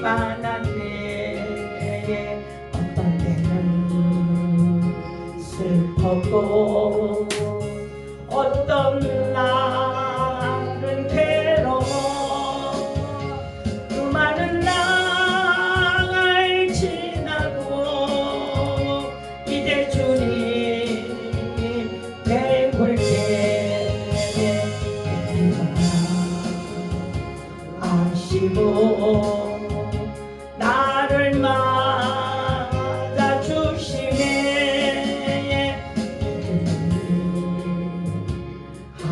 많았네. 어떤 때는 슬퍼도 어떤 날은 괴로워. 그 많은 날 지나고 이제 주님 배울 때 아시고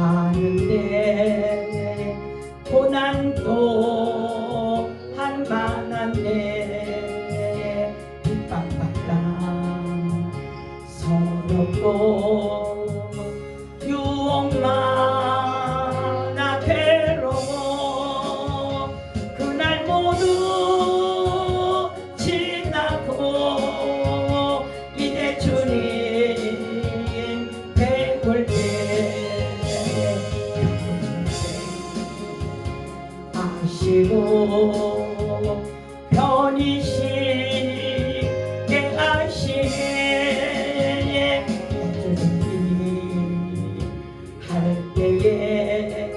하는데 고난도 한 만한데 핍박받다 서럽고 아시고 편히 쉽게 하시네. 할 때에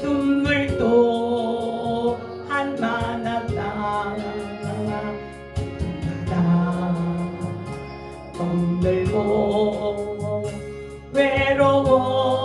눈물도 한 많았다. 나 덩들고 외로워